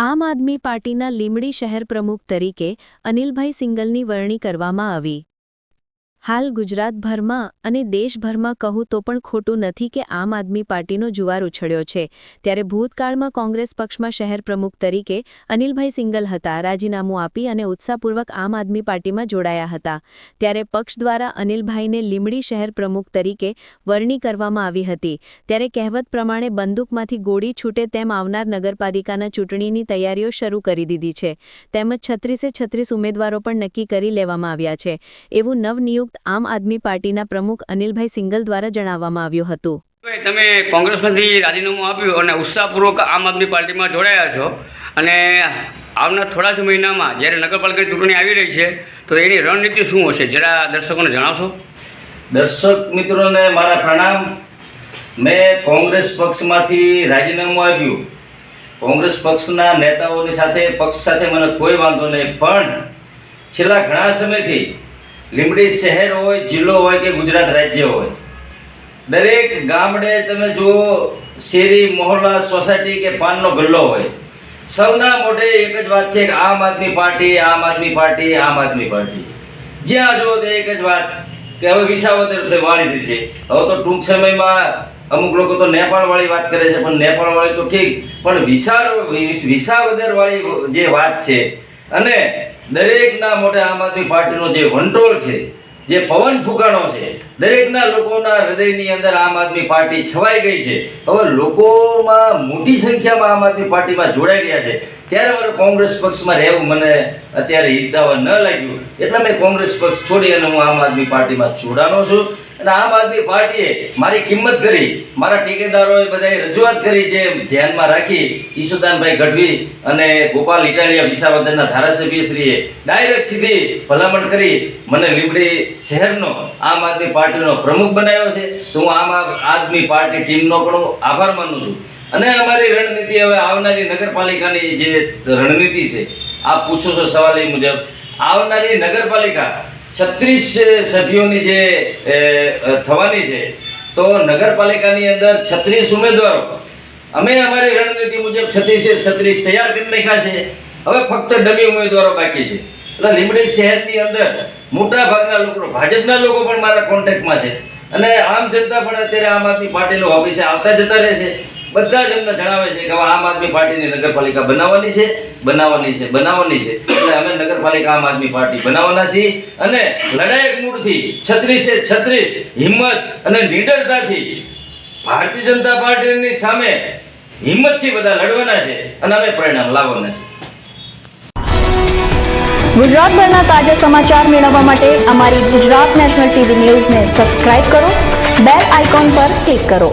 આમ આદમી પાર્ટીના લીમડી શહેર પ્રમુખ તરીકે અનિલભાઈ સિંગલની વરણી કરવામાં આવી. હાલ ગુજરાતભરમાં અને દેશભરમાં કહું તો પણ ખોટું નથી કે આમ આદમી પાર્ટીનો જુવાર ઉછળ્યો છે. ત્યારે ભૂતકાળમાં કોંગ્રેસ પક્ષમાં શહેર પ્રમુખ તરીકે અનિલભાઈ સિંગલ હતા, રાજીનામું આપી અને ઉત્સાહપૂર્વક આમ આદમી પાર્ટીમાં જોડાયા હતા. ત્યારે પક્ષ દ્વારા અનિલભાઈને લીમડી શહેર પ્રમુખ તરીકે વરણી કરવામાં આવી હતી. ત્યારે કહેવત પ્રમાણે બંદૂકમાંથી ગોળી છૂટે તેમ આવનાર નગરપાલિકાના ચૂંટણીની તૈયારીઓ શરૂ કરી દીધી છે. તેમજ છત્રીસે છત્રીસ ઉમેદવારો પણ નક્કી કરી લેવામાં આવ્યા છે. એવું નવનિયુક્ત આમ આદમી પાર્ટીના પ્રમુખ અનિલભાઈ સિંગલ દ્વારા જણાવવામાં આવ્યું હતું. તમે કોંગ્રેસમાંથી રાજીનામું આપ્યું અને ઉત્સાહપૂર્વક આમ આદમી પાર્ટીમાં જોડાયા છો અને આવનાર થોડા જ મહિનામાં જ્યારે નગરપાલિકા ચૂંટણી આવી રહી છે તો એની રણનીતિ શું હશે? જરા દર્શકોને જણાવશો. દર્શક મિત્રોને મારા પ્રણામ. મેં કોંગ્રેસ પક્ષમાંથી રાજીનામું આપ્યું. કોંગ્રેસ પક્ષના નેતાઓની સાથે પક્ષ સાથે મને કોઈ વાંધો નહીં પણ છેલ્લા ઘણા સમયથી લીંબડી શહેર હોય, જિલ્લો હોય કે ગુજરાત રાજ્ય હોય. દરેક ગામડે તમે જુઓ, શેરી, મોહલ્લા, સોસાયટી કે પાનનો ગલ્લો હોય. સૌના મોઢે એક જ વાત છે કે આમ આદમી પાર્ટી, આમ આદમી પાર્ટી, આમ આદમી પાર્ટી. જ્યાં જુઓ તે એક જ વાત કે હવે વિસાવદર વાળી દીધી છે. હવે તો ટૂંક સમયમાં અમુક લોકો તો નેપાળવાળી વાત કરે છે, પણ નેપાળવાળી તો ઠીક. પણ વિશાળ વિસાવદર વાળી જે વાત છે, અને દરેકના મોઢે આમ આદમી પાર્ટીનો જે વંટોળ છે, જે પવન ફૂંકાણો છે, દરેકના લોકોના હૃદયની અંદર આમ આદમી પાર્ટી છવાઈ ગઈ છે. હવે લોકોમાં મોટી સંખ્યામાં આમ આદમી પાર્ટીમાં જોડાઈ ગયા છે. ત્યારે મારે કોંગ્રેસ પક્ષમાં રહેવું મને અત્યારે હિતાવા ન લાગ્યું. એટલે મેં કોંગ્રેસ પક્ષ છોડી અને હું આમ આદમી પાર્ટીમાં જોડાનો છું. અને આમ આદમી પાર્ટીએ મારી કિંમત કરી, મારા ઠેકેદારોએ બધાએ રજૂઆત કરી જે ધ્યાનમાં રાખી ઈશુદાનભાઈ ગઢવી અને ગોપાલ ઇટાલિયા વિસાવદરના ધારાસભ્યશ્રીએ ડાયરેક્ટ સીધી ભલામણ કરી, મને લીંબડી શહેરનો, આમ આદમી પાર્ટીનો પ્રમુખ બનાવ્યો છે. તો હું આમ આદમી પાર્ટી ટીમનો પણ આભાર માનું છું. અને અમારી રણનીતિ હવે આવનારી નગરપાલિકાની જે રણનીતિ છે, આપ પૂછો છો સવાલ એ મુજબ, આવનારી નગરપાલિકા છત્રીસ સભ્યોની જે થવાની છે, તો નગરપાલિકાની અંદર છત્રીસ ઉમેદવારો. અમે અમારી રણનીતિ મુજબ છત્રીસે છત્રીસ તૈયાર કરી નાખ્યા છે. હવે ફક્ત ડમી ઉમેદવારો બાકી છે. એટલે લીમડી શહેરની અંદર મોટા ભાગના લોકો, ભાજપના લોકો પણ મારા કોન્ટેક્ટમાં છે. અને આમ જનતા પણ અત્યારે આમ આદમી પાર્ટીનો ઓફિસે આવતા જતા રહે છે. બધા જ અમને જણાવે છે કે આમ આદમી પાર્ટીની નગરપાલિકા બનાવવાની છે બનાવવાની છે બનાવવાની છે. એટલે અમે નગરપાલિકા આમ આદમી પાર્ટી બનાવવાના છીએ અને લડાયક મૂળથી છત્રીસે છત્રીસ, હિંમત અને નિડરતાથી ભારતીય જનતા પાર્ટીની સામે હિંમતથી બધા લડવાના છે અને અમે પરિણામ લાવવાના છે ગુજરાતભરના તાજા સમાચાર મેળવવા માટે અમારી ગુજરાત નેશનલ ટીવી ન્યૂઝને સબસ્ક્રાઇબ કરો, બેલ આઇકોન પર ક્લિક કરો.